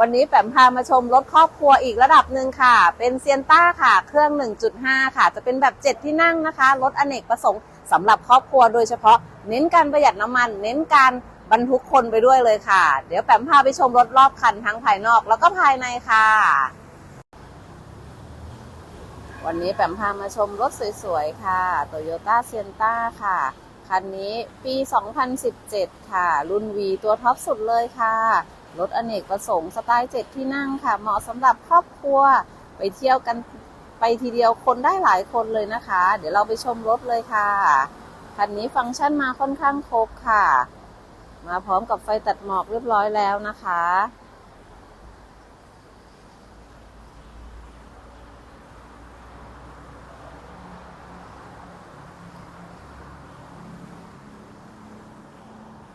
วันนี้แปมพามาชมรถครอบครัวอีกระดับหนึ่งค่ะ เป็นเซียนต้าค่ะ เครื่อง 1.5 ค่ะ จะเป็นแบบ 7 ที่นั่งนะคะ รถอเนกประสงค์สำหรับครอบครัวโดยเฉพาะ เน้นการประหยัดน้ำมัน เน้นการบรรทุกคนไปด้วยเลยค่ะ เดี๋ยวแปมพาไปชมรถรอบคันทั้งภายนอกแล้วก็ภายในค่ะ วันนี้แปมพามาชมรถสวยๆ ค่ะ Toyota s i e n t a ค่ะ คันนี้ปี 2017 ค่ะ รุ่น V ตัวท็อปสุดเลยค่ะ รถอเนกประสงค์สไตล์7ที่นั่งค่ะ เหมาะสำหรับครอบครัวไปเที่ยวกันไปทีเดียวคนได้หลายคนเลยนะคะ เดี๋ยวเราไปชมรถเลยค่ะคันนี้ฟังก์ชันมาค่อนข้างครบค่ะ มาพร้อมกับไฟตัดหมอกเรียบร้อยแล้วนะคะ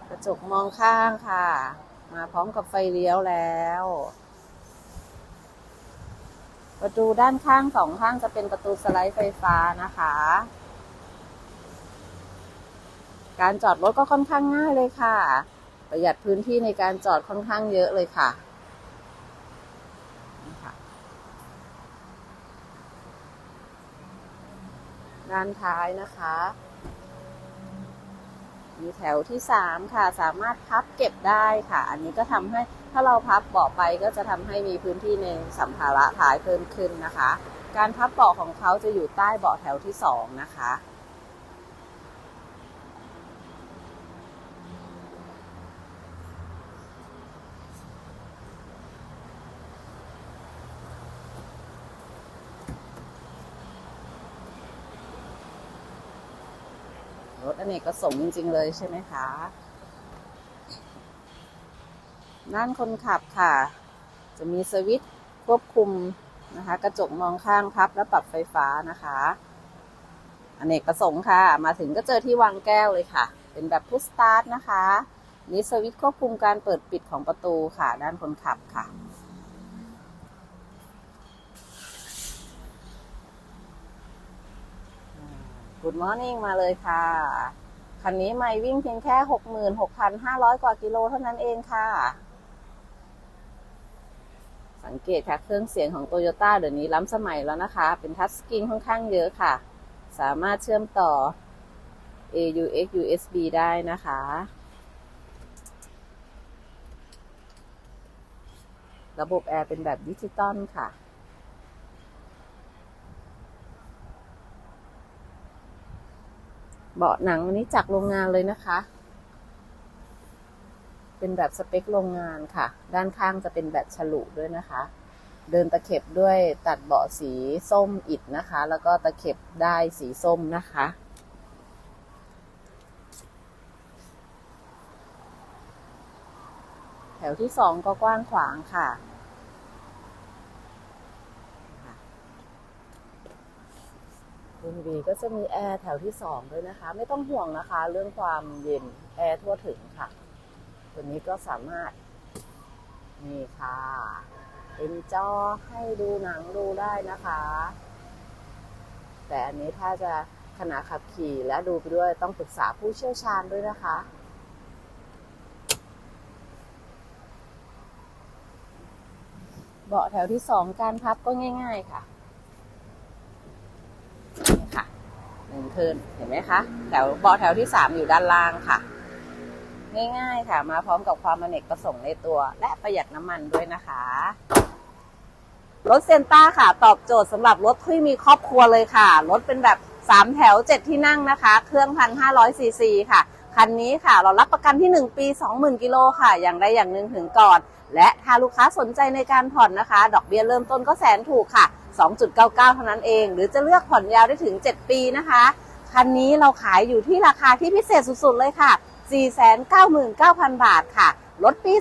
กระจกมองข้างค่ะ มาพร้อมกับไฟเลี้ยวแล้ว ประตูด้านข้างสองข้างจะเป็นประตูสไลด์ไฟฟ้านะคะ การจอดรถก็ค่อนข้างง่ายเลยค่ะ ประหยัดพื้นที่ในการจอดค่อนข้างเยอะเลยค่ะนี่ค่ะด้านท้ายนะคะ มีแถวที่สามค่ะ สามารถพับเก็บได้ค่ะ อันนี้ก็ทำให้ถ้าเราพับเบาะไปก็จะทำให้มีพื้นที่ในสัมภาระท้ายเพิ่มขึ้นนะคะ การพับเบาะของเขาจะอยู่ใต้เบาะแถวที่สองนะคะ อเนกประสงค์จริง ๆ เลยใช่ไหมคะ ด้านคนขับค่ะ จะมีสวิตช์ควบคุมนะคะ กระจกมองข้างพับและปรับไฟฟ้านะคะอเนกประสงค์ค่ะ มาถึงก็เจอที่วางแก้วเลยค่ะ เป็นแบบพุชสตาร์ทนะคะนี่สวิตช์ควบคุมการเปิดปิดของประตูค่ะ ด้านคนขับค่ะ Good Morning มาเลยค่ะ คันนี้ไม่วิ่งเพียงแค่ 66,500 กว่ากิโลเท่านั้นเองค่ะ สังเกตค่ะเครื่องเสียงของ Toyota เดี๋ยวนี้ล้ำสมัยแล้วนะคะ เป็นทัชสกรีนค่อนข้างเยอะค่ะ สามารถเชื่อมต่อ AUX USB ได้นะคะระบบแอร์เป็นแบบดิจิตอลค่ะ เบาะหนังวันนี้จากโรงงานเลยนะคะ เป็นแบบสเปคโรงงานค่ะ ด้านข้างจะเป็นแบบฉลุด้วยนะคะ เดินตะเข็บด้วยตัดเบาะสีส้มอิฐนะคะ แล้วก็ตะเข็บได้สีส้มนะคะแถวที่สองก็กว้างขวางค่ะ รุ่นวีก็จะมีแอร์แถวที่สองด้วยนะคะ ไม่ต้องห่วงนะคะ เรื่องความเย็นแอร์ทั่วถึงค่ะ ตัวนี้ก็สามารถ นี่ค่ะเป็นจอให้ดูหนังดูได้นะคะ แต่อันนี้ถ้าจะขณะขับขี่และดูไปด้วยต้องปรึกษาผู้เชี่ยวชาญด้วยนะคะเบาะแถวที่สองการพับก็ง่าย ๆ ค่ะ นี่ค่ะ หนึ่งคืนเห็นไหมคะแถวเบาแถวที่สามอยู่ด้านล่างค่ะ ง่ายๆค่ะมาพร้อมกับความอเนกประสงค์ในตัว และประหยัดน้ำมันด้วยนะคะรถเซนต้าค่ะ ตอบโจทย์สำหรับรถที่มีครอบครัวเลยค่ะ รถเป็นแบบ 3 แถว 7 ที่นั่งนะคะ เครื่อง1,500ซีซีค่ะ คันนี้ค่ะ เรารับประกันที่ 1 ปี 20,000 กิโลค่ะ อย่างใดอย่างหนึ่งถึงก่อน และถ้าลูกค้าสนใจในการผ่อนนะคะ ดอกเบี้ยเริ่มต้นก็แสนถูกค่ะ 2.99 เท่านั้นเอง หรือจะเลือกผ่อนยาวได้ถึง 7 ปีนะคะ คันนี้เราขายอยู่ที่ราคาที่พิเศษสุดๆเลยค่ะ 499,000 บาทค่ะรถปี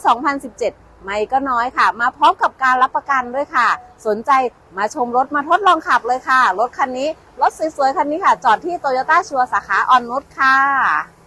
2017 ไม่ก็น้อยค่ะ มาพร้อมกับการรับประกันด้วยค่ะ สนใจมาชมรถมาทดลองขับเลยค่ะ รถคันนี้ รถสวยๆ คันนี้ค่ะ จอดที่โตโยต้าชัวสาขาออนนุชค่ะ